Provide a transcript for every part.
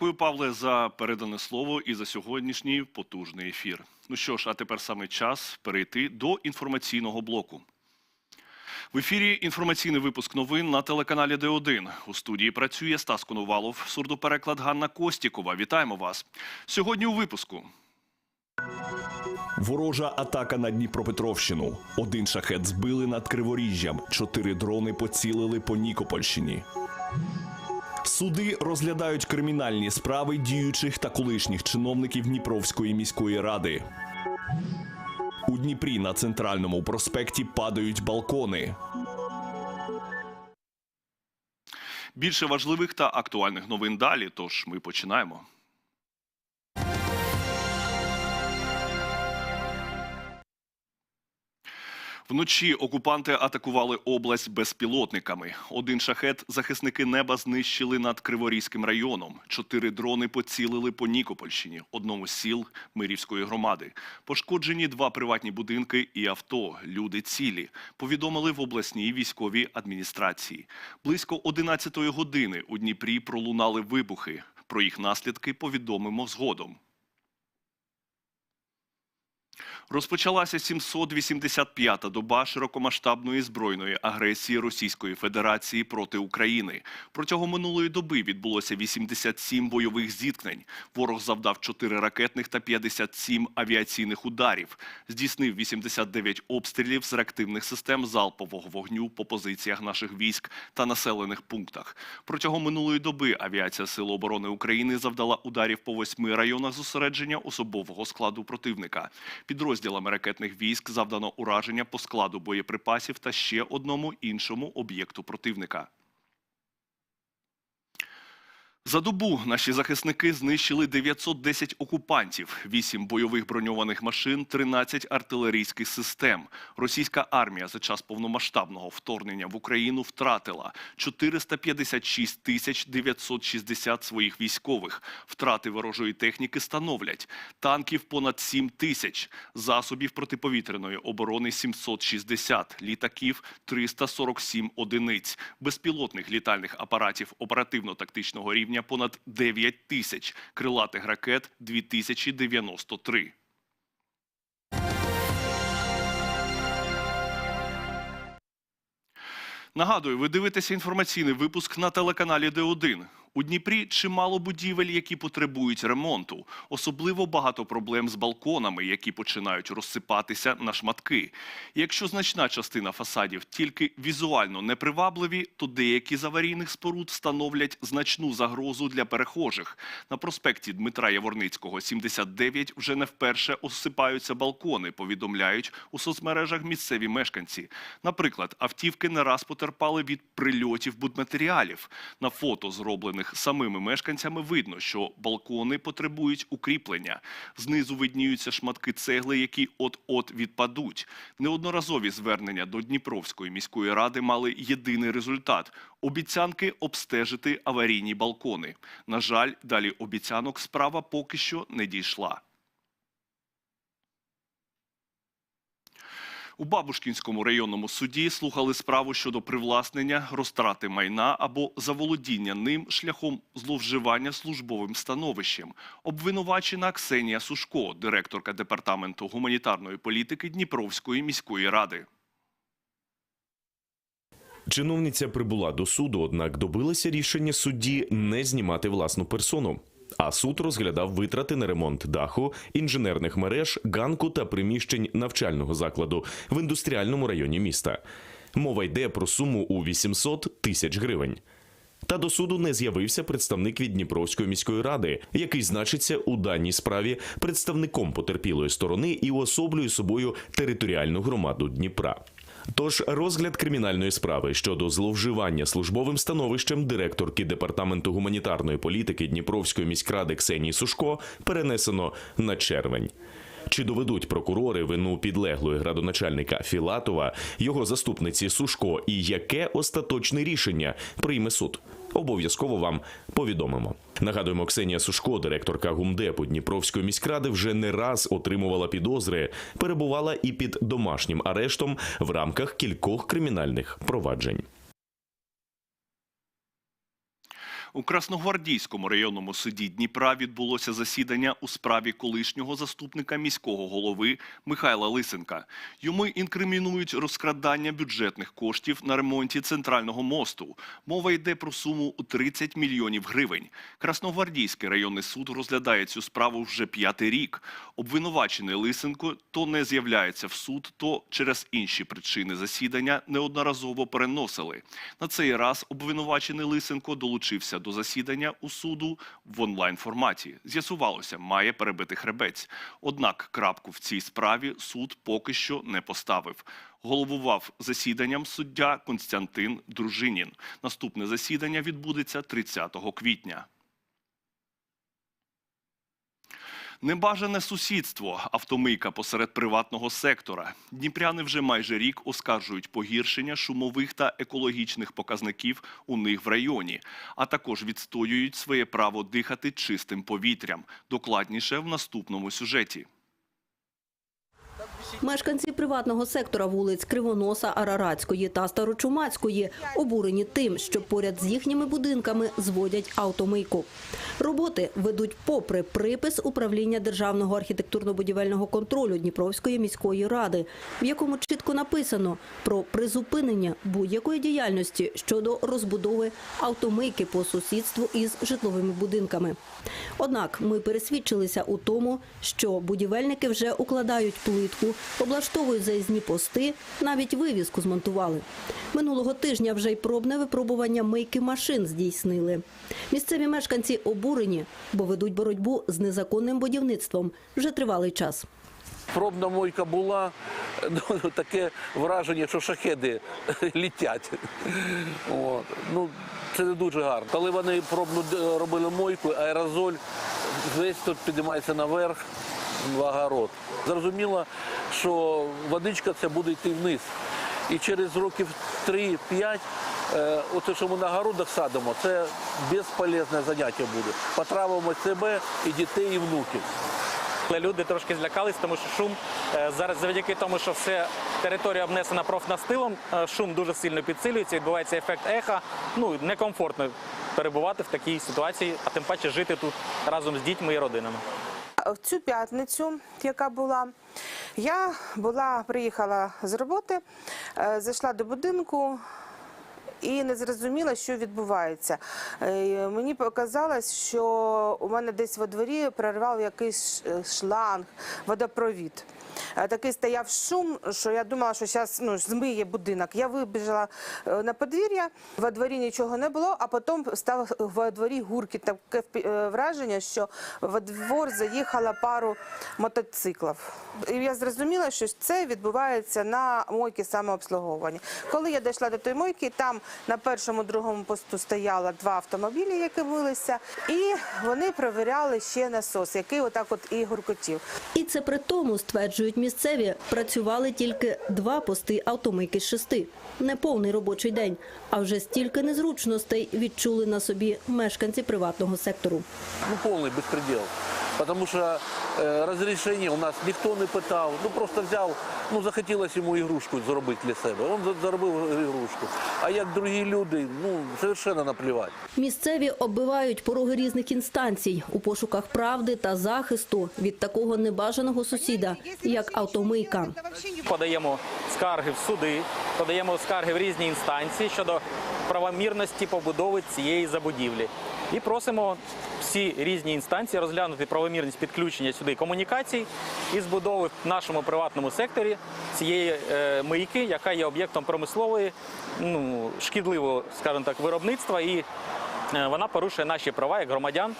Дякую, Павле, за передане слово і за сьогоднішній потужний ефір. Ну що ж, а тепер саме час перейти до інформаційного блоку. В ефірі інформаційний випуск новин на телеканалі Д1. У студії працює Стас Конувалов, сурдопереклад Ганна Костікова. Вітаємо вас. Сьогодні у випуску. Ворожа атака на Дніпропетровщину. Один шахет збили над Криворіжжям. Чотири дрони поцілили по Нікопольщині. Суди розглядають кримінальні справи діючих та колишніх чиновників Дніпровської міської ради. У Дніпрі на центральному проспекті падають балкони. Більше важливих та актуальних новин далі. Тож ми починаємо. Вночі окупанти атакували область безпілотниками. Один шахет захисники неба знищили над Криворізьким районом. Чотири дрони поцілили по Нікопольщині, одному з сіл Мирівської громади. Пошкоджені два приватні будинки і авто. Люди цілі. Повідомили в обласній військовій адміністрації. Близько 11 години у Дніпрі пролунали вибухи. Про їх наслідки повідомимо згодом. Розпочалася 785-та доба широкомасштабної збройної агресії Російської Федерації проти України. Протягом минулої доби відбулося 87 бойових зіткнень. Ворог завдав 4 ракетних та 57 авіаційних ударів. Здійснив 89 обстрілів з реактивних систем залпового вогню по позиціях наших військ та населених пунктах. Протягом минулої доби авіація Сил оборони України завдала ударів по восьми районах зосередження особового складу противника. Підрозділами ракетних військ завдано ураження по складу боєприпасів та ще одному іншому об'єкту противника. За добу наші захисники знищили 910 окупантів, 8 бойових броньованих машин, 13 артилерійських систем. Російська армія за час повномасштабного вторгнення в Україну втратила 456 тисяч 960 своїх військових. Втрати ворожої техніки становлять танків понад 7 тисяч, засобів протиповітряної оборони 760, літаків 347 одиниць, безпілотних літальних апаратів оперативно-тактичного рівня понад 9 тисяч, крилатих ракет 2093. Нагадую, ви дивитеся інформаційний випуск на телеканалі Д1. У Дніпрі чимало будівель, які потребують ремонту. Особливо багато проблем з балконами, які починають розсипатися на шматки. Якщо значна частина фасадів тільки візуально непривабливі, то деякі з аварійних споруд становлять значну загрозу для перехожих. На проспекті Дмитра Яворницького, 79, вже не вперше осипаються балкони, повідомляють у соцмережах місцеві мешканці. Наприклад, автівки не раз потерпали від прильотів будматеріалів. На фото, зроблених самими мешканцями, видно, що балкони потребують укріплення. Знизу видніються шматки цегли, які от-от відпадуть. Неодноразові звернення до Дніпровської міської ради мали єдиний результат – обіцянки обстежити аварійні балкони. На жаль, далі обіцянок справа поки що не дійшла. У Бабушкінському районному суді слухали справу щодо привласнення, розтрати майна або заволодіння ним шляхом зловживання службовим становищем. Обвинувачена Ксенія Сушко, директорка департаменту гуманітарної політики Дніпровської міської ради. Чиновниця прибула до суду, однак добилася рішення судді не знімати власну персону. А суд розглядав витрати на ремонт даху, інженерних мереж, ганку та приміщень навчального закладу в індустріальному районі міста. Мова йде про суму у 800 тисяч гривень. Та до суду не з'явився представник від Дніпровської міської ради, який значиться у даній справі представником потерпілої сторони і уособлює собою територіальну громаду Дніпра. Тож розгляд кримінальної справи щодо зловживання службовим становищем директорки департаменту гуманітарної політики Дніпровської міськради Ксенії Сушко перенесено на червень. Чи доведуть прокурори вину підлеглої градоначальника Філатова, його заступниці Сушко, і яке остаточне рішення прийме суд? Обов'язково вам повідомимо. Нагадуємо, Ксенія Сушко, директорка гумдепу Дніпровської міськради, вже не раз отримувала підозри, перебувала і під домашнім арештом в рамках кількох кримінальних проваджень. У Красногвардійському районному суді Дніпра відбулося засідання у справі колишнього заступника міського голови Михайла Лисенка. Йому інкримінують розкрадання бюджетних коштів на ремонті центрального мосту. Мова йде про суму у 30 мільйонів гривень. Красногвардійський районний суд розглядає цю справу вже п'ятий рік. Обвинувачений Лисенко то не з'являється в суд, то через інші причини засідання неодноразово переносили. На цей раз обвинувачений Лисенко долучився до засідання у суду в онлайн форматі. З'ясувалося, має перебити хребець. Однак крапку в цій справі суд поки що не поставив. Головував засіданням суддя Константин Дружинін. Наступне засідання відбудеться 30 квітня. Небажане сусідство, автомийка посеред приватного сектора. Дніпряни вже майже рік оскаржують погіршення шумових та екологічних показників у них в районі, а також відстоюють своє право дихати чистим повітрям. Докладніше в наступному сюжеті. Мешканці приватного сектора вулиць Кривоноса, Араратської та Старочумацької обурені тим, що поряд з їхніми будинками зводять автомийку. Роботи ведуть попри припис управління державного архітектурно-будівельного контролю Дніпровської міської ради, в якому чітко написано про призупинення будь-якої діяльності щодо розбудови автомийки по сусідству із житловими будинками. Однак ми пересвідчилися у тому, що будівельники вже укладають плитку, облаштовують заїзні пости, навіть вивіску змонтували. Минулого тижня вже й пробне випробування мийки машин здійснили. Місцеві мешканці обурені, бо ведуть боротьбу з незаконним будівництвом вже тривалий час. Пробна мойка була, ну, таке враження, що шахеди літять. От. Ну, це не дуже гарно. Коли вони пробну робили мойку, аерозоль весь тут піднімається наверх в огород. Зрозуміло, що водичка це буде йти вниз. І через років 3-5 е, оце, що ми на городах садимо, це безполезне заняття буде. Потравимо себе і дітей, і внуків. Люди трошки злякались, тому що шум е, зараз завдяки тому, що все територія обнесена профнастилом, е, шум дуже сильно підсилюється, відбувається ефект еха. Ну некомфортно перебувати в такій ситуації, а тим паче жити тут разом з дітьми і родинами. В цю п'ятницю, яка була, я була, приїхала з роботи, е, зайшла до будинку. І не зрозуміла, що відбувається. Е, Мені показалось, що у мене десь во дворі прорвав якийсь е, шланг, водопровід. Е, Такий стояв шум, що я думала, що зараз ну, змиє будинок. Я вибіжала е, на подвір'я, во дворі нічого не було, а потім став во дворі гуркіт. Таке е, враження, що во двор заїхала пару мотоциклів. І я зрозуміла, що це відбувається на мойці самообслуговування. Коли я дійшла до тої мойки, там на першому другому посту стояло два автомобілі, які милися, і вони перевіряли ще насос, який отак от і гуркотів. І це при тому, стверджують місцеві, працювали тільки два пости автомийки з шести. Неповний робочий день, а вже стільки незручностей відчули на собі мешканці приватного сектору. ну, повний беспредел. Потому что э, разрешение у нас ніхто не питав. Ну просто взяв, ну захотілося йому ігрушку зробити для себе. Він за- заробив ігрушку. А як другі люди, ну совершенно наплівати. Місцеві оббивають пороги різних інстанцій у пошуках правди та захисту від такого небажаного сусіда, як автомийка. Подаємо скарги в суди, подаємо скарги в різні інстанції щодо правомірності побудови цієї забудівлі. І просимо всі різні інстанції розглянути правомірність підключення сюди комунікацій і збудови в нашому приватному секторі цієї е, мийки, яка є об'єктом промислової, ну шкідливого, скажімо так, виробництва і. е, Вона порушує наші права як громадян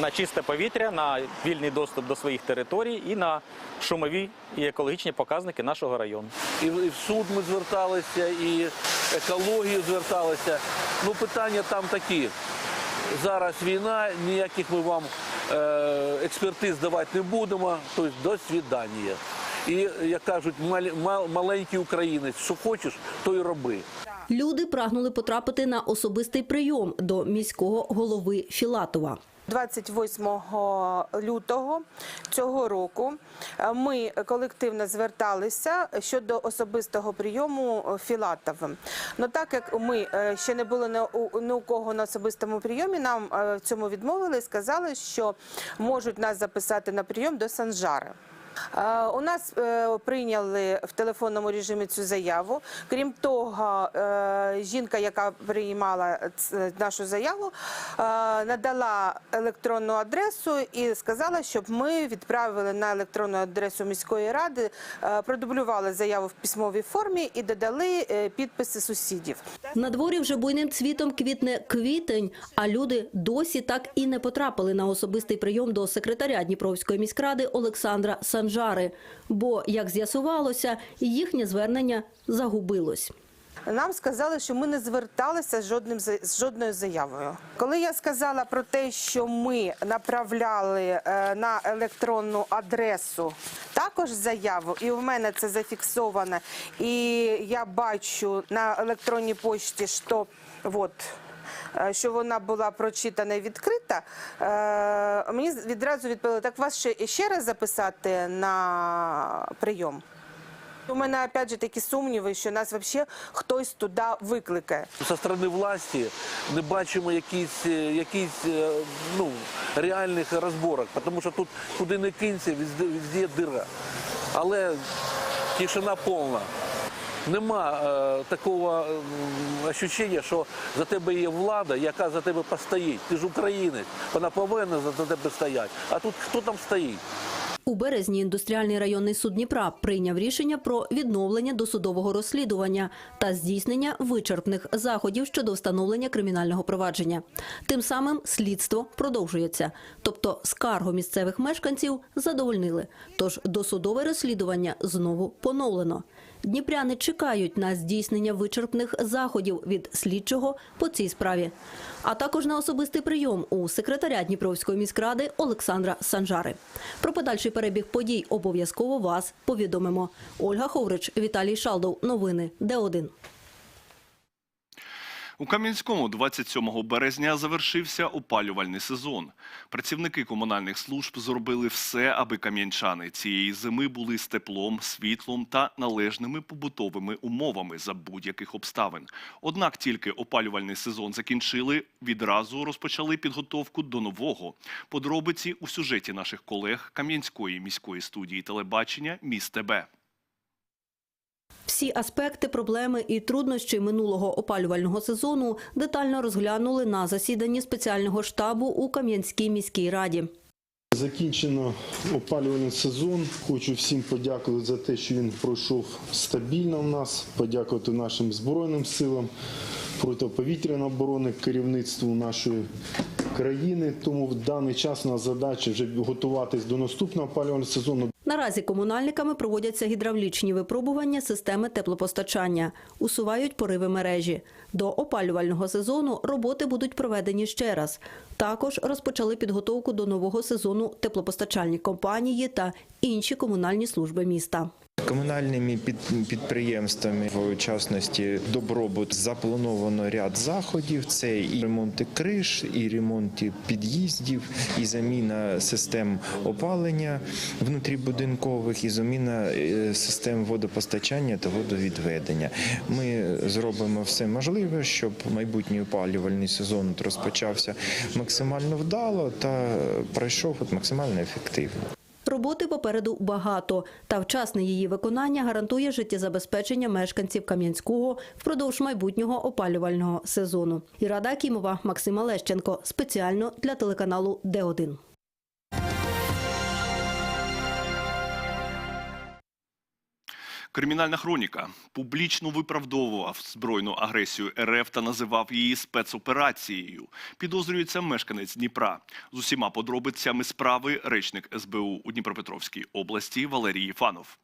на чисте повітря, на вільний доступ до своїх територій і на шумові і екологічні показники нашого району. І, в- і в суд ми зверталися, і екологію зверталися. Ну питання там такі. Зараз війна, ніяких ми вам е, експертиз давати не будемо. Тобто до свідання. І як кажуть, мал- мал- маленький українець, що хочеш, то й роби. Люди прагнули потрапити на особистий прийом до міського голови Філатова. 28 лютого цього року е, ми колективно зверталися щодо особистого прийому Філатовим. Ну так як ми е, ще не були ні у, кого на особистому прийомі, нам е, в цьому відмовили і сказали, що можуть нас записати на прийом до Санжари. У нас е, прийняли в телефонному режимі цю заяву. Крім того, е, жінка, яка приймала нашу заяву, е, надала електронну адресу і сказала, щоб ми відправили на електронну адресу міської ради, продублювали заяву в письмовій формі і додали підписи сусідів. На дворі вже буйним цвітом квітне квітень, а люди досі так і не потрапили на особистий прийом до секретаря Дніпровської міськради Олександра Санжари. Бо, як з'ясувалося, їхнє звернення загубилось. Нам сказали, що ми не зверталися з жодним з жодною заявою. Коли я сказала про те, що ми направляли е, на електронну адресу також заяву, і в мене це зафіксовано, і я бачу на електронній почті, що от. Е, Що вона була прочитана і відкрита, е, мені відразу відповіли, так вас ще, ще раз записати на прийом. У мене опять же такі сумніви, що нас взагалі хтось туди викликає. Со сторони власті не бачимо якісь, е, якісь ну, реальних розборок, тому що тут куди не кинься, везде, везде дира. Але тишина повна. Нема е, такого е, що за тебе є влада, яка за тебе постоїть. Ти ж українець, вона повинна за тебе стояти. А тут хто там стоїть? У березні індустріальний районний суд Дніпра прийняв рішення про відновлення досудового розслідування та здійснення вичерпних заходів щодо встановлення кримінального провадження. Тим самим слідство продовжується, тобто скаргу місцевих мешканців задовольнили. Тож досудове розслідування знову поновлено. Дніпряни чекають на здійснення вичерпних заходів від слідчого по цій справі, а також на особистий прийом у секретаря Дніпровської міськради Олександра Санжари. Про подальший перебіг подій обов'язково вас повідомимо. Ольга Ховрич, Віталій Шалдов. Новини Д1. У Кам'янському 27 березня завершився опалювальний сезон. Працівники комунальних служб зробили все, аби кам'янчани цієї зими були з теплом, світлом та належними побутовими умовами за будь-яких обставин. Однак тільки опалювальний сезон закінчили, відразу розпочали підготовку до нового. Подробиці у сюжеті наших колег Кам'янської міської студії телебачення «Міст ТБ». Всі аспекти, проблеми і труднощі минулого опалювального сезону детально розглянули на засіданні спеціального штабу у Кам'янській міській раді. Закінчено опалювальний сезон. Хочу всім подякувати за те, що він пройшов стабільно в нас. Подякувати нашим збройним силам, протиповітряної оборони, керівництву нашої країни. Тому в даний час у нас задача вже готуватись до наступного опалювального сезону. Наразі комунальниками проводяться гідравлічні випробування системи теплопостачання, усувають пориви мережі. До опалювального сезону роботи будуть проведені ще раз. Також розпочали підготовку до нового сезону теплопостачальні компанії та інші комунальні служби міста. Комунальними під- підприємствами, в частності добробут, заплановано ряд заходів. Це і ремонти криш, і ремонти під'їздів, і заміна систем опалення внутрібудинкових, і заміна е, систем водопостачання та водовідведення. Ми зробимо все можливе, щоб майбутній опалювальний сезон розпочався максимально вдало та пройшов максимально ефективно. Роботи попереду багато, та вчасне її виконання гарантує життєзабезпечення мешканців Кам'янського впродовж майбутнього опалювального сезону. Ірада Кімова, Максима Лещенко. Спеціально для телеканалу Д1. Кримінальна хроніка публічно виправдовував збройну агресію РФ та називав її спецоперацією. Підозрюється мешканець Дніпра. З усіма подробицями справи речник СБУ у Дніпропетровській області Валерій Єфанов.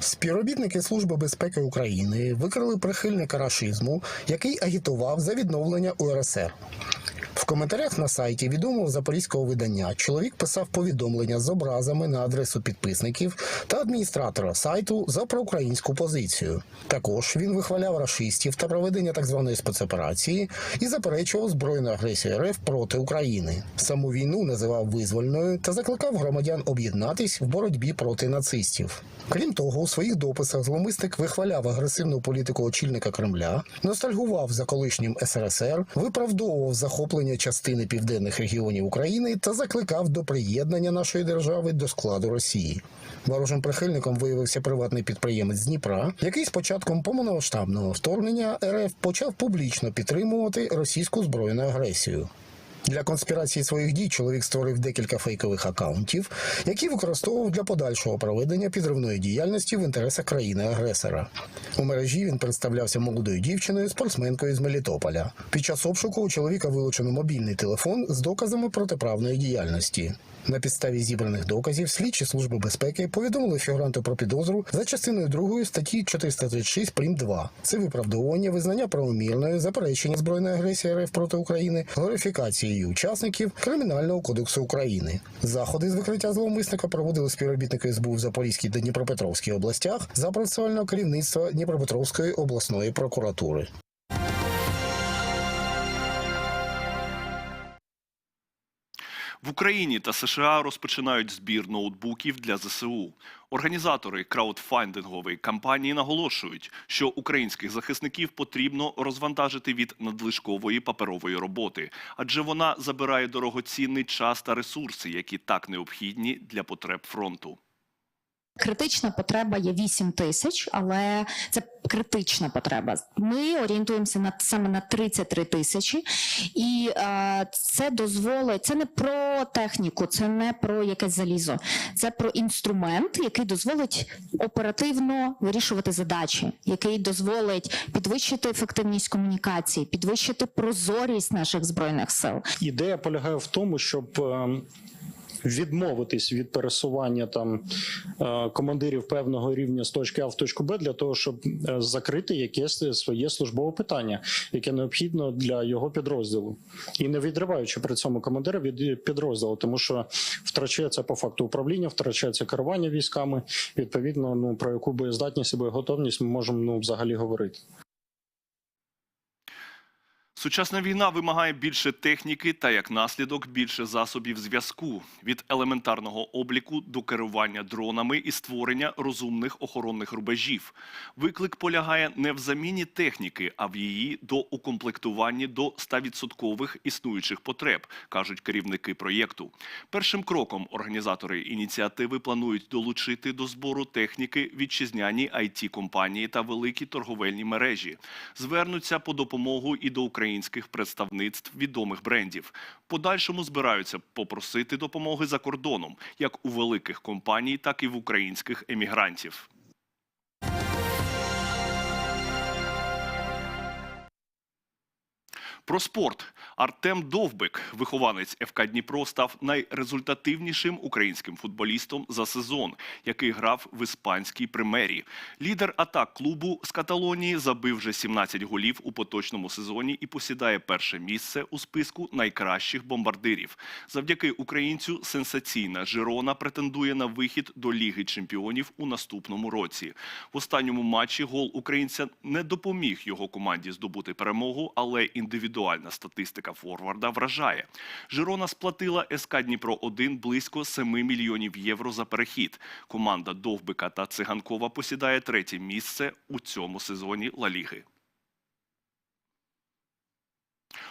Співробітники Служби безпеки України викрили прихильника рашизму, який агітував за відновлення УРСР. В коментарях на сайті відомого запорізького видання чоловік писав повідомлення з образами на адресу підписників та адміністратора сайту за проукраїнську позицію. Також він вихваляв рашистів та проведення так званої спецоперації і заперечував збройну агресію РФ проти України. Саму війну називав визвольною та закликав громадян об'єднатись в боротьбі проти нацистів. Крім того, у своїх дописах зловмисник вихваляв агресивну політику очільника Кремля, ностальгував за колишнім СРСР, виправдовував захоплення частини південних регіонів України та закликав до приєднання нашої держави до складу Росії. Ворожим прихильником виявився приватний підприємець Дніпра, який з початком повномасштабного вторгнення РФ почав публічно підтримувати російську збройну агресію. Для конспірації своїх дій чоловік створив декілька фейкових акаунтів, які використовував для подальшого проведення підривної діяльності в інтересах країни-агресора. У мережі він представлявся молодою дівчиною, спортсменкою з Мелітополя. Під час обшуку у чоловіка вилучено мобільний телефон з доказами протиправної діяльності. На підставі зібраних доказів слідчі служби безпеки повідомили фігуранту про підозру за частиною 2 статті 436 прим. 2. Це виправдовування, визнання правомірної, заперечення збройної агресії РФ проти України, глорифікації її учасників Кримінального кодексу України. Заходи з викриття зловмисника проводили співробітники СБУ в Запорізькій та Дніпропетровській областях за процесуального керівництва Дніпропетровської обласної прокуратури. В Україні та США розпочинають збір ноутбуків для ЗСУ. Організатори краудфандингової кампанії наголошують, що українських захисників потрібно розвантажити від надлишкової паперової роботи, адже вона забирає дорогоцінний час та ресурси, які так необхідні для потреб фронту. Критична потреба є 8 тисяч, але це критична потреба. Ми орієнтуємося на саме на 33 тисячі, і е, це дозволить. Це не про техніку, це не про якесь залізо, це про інструмент, який дозволить оперативно вирішувати задачі, який дозволить підвищити ефективність комунікації, підвищити прозорість наших збройних сил. Ідея полягає в тому, щоб е, відмовитись від пересування там е, командирів певного рівня з точки А в точку Б для того, щоб е, закрити якесь своє службове питання, яке необхідно для його підрозділу, і не відриваючи при цьому командира від підрозділу, тому що втрачається по факту управління, втрачається керування військами. Відповідно, ну про яку боєздатність і боєготовність ми можемо ну взагалі говорити. Сучасна війна вимагає більше техніки та як наслідок більше засобів зв'язку від елементарного обліку до керування дронами і створення розумних охоронних рубежів. Виклик полягає не в заміні техніки, а в її доукомплектуванні до 100% існуючих потреб, кажуть керівники проєкту. Першим кроком організатори ініціативи планують долучити до збору техніки вітчизняні it компанії та великі торговельні мережі. Звернуться по допомогу і до українських представництв відомих брендів. Подальшому збираються попросити допомоги за кордоном, як у великих компаній, так і в українських емігрантів. Про спорт Артем Довбик, вихованець ФК Дніпро, став найрезультативнішим українським футболістом за сезон, який грав в іспанській премері. Лідер атак клубу з Каталонії забив вже 17 голів у поточному сезоні і посідає перше місце у списку найкращих бомбардирів. Завдяки українцю сенсаційна Жирона претендує на вихід до Ліги чемпіонів у наступному році. В останньому матчі гол українця не допоміг його команді здобути перемогу, але індивідуальна статистика форварда вражає. Жирона сплатила СК Дніпро 1 близько 7 мільйонів євро за перехід. Команда Довбика та Циганкова посідає третє місце у цьому сезоні Ла Ліги.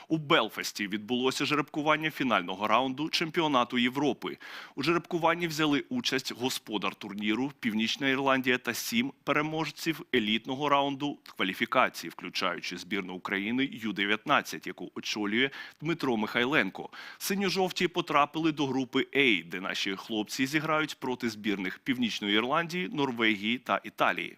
У Белфасті відбулося жеребкування фінального раунду чемпіонату Європи. У жеребкуванні взяли участь господар турніру Північна Ірландія та сім переможців елітного раунду кваліфікації, включаючи збірну України Ю-19, яку очолює Дмитро Михайленко. Синьо-жовті потрапили до групи А, де наші хлопці зіграють проти збірних Північної Ірландії, Норвегії та Італії.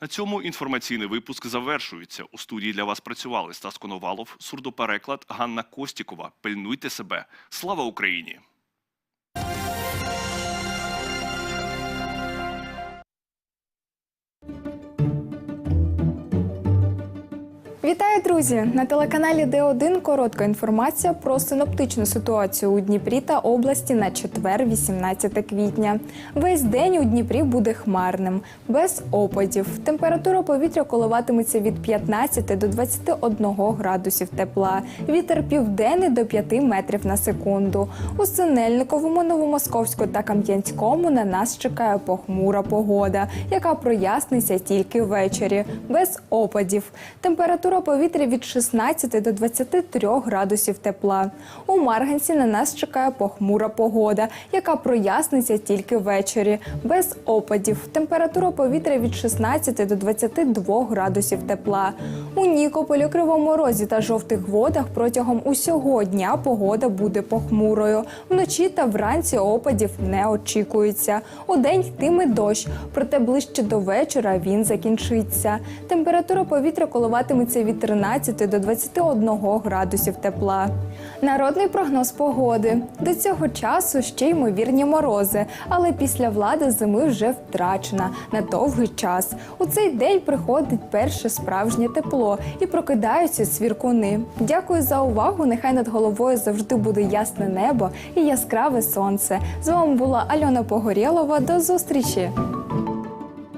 На цьому інформаційний випуск завершується. У студії для вас працювали Стас Коновалов, сурдопереклад Ганна Костікова. Пильнуйте себе. Слава Україні! Вітаю, друзі! На телеканалі Д1 коротка інформація про синоптичну ситуацію у Дніпрі та області на четвер, 18 квітня. Весь день у Дніпрі буде хмарним, без опадів. Температура повітря коливатиметься від 15 до 21 градусів тепла. Вітер південний до 5 метрів на секунду. У Синельниковому, Новомосковську та Кам'янському на нас чекає похмура погода, яка проясниться тільки ввечері, без опадів. Температура повітря від 16 до 23 градусів тепла. У Марганці на нас чекає похмура погода, яка проясниться тільки ввечері, без опадів. Температура повітря від 16 до 22 градусів тепла. У Нікополі, Кривому Розі та жовтих водах протягом усього дня погода буде похмурою. Вночі та вранці опадів не очікується. У день йтиме дощ, проте ближче до вечора він закінчиться. Температура повітря коливатиметься від 13 до 21 градусів тепла. Народний прогноз погоди. До цього часу ще ймовірні морози, але після влади зими вже втрачена на довгий час. У цей день приходить перше справжнє тепло і прокидаються свіркуни. Дякую за увагу. Нехай над головою завжди буде ясне небо і яскраве сонце. З вами була Альона Погорєлова. До зустрічі!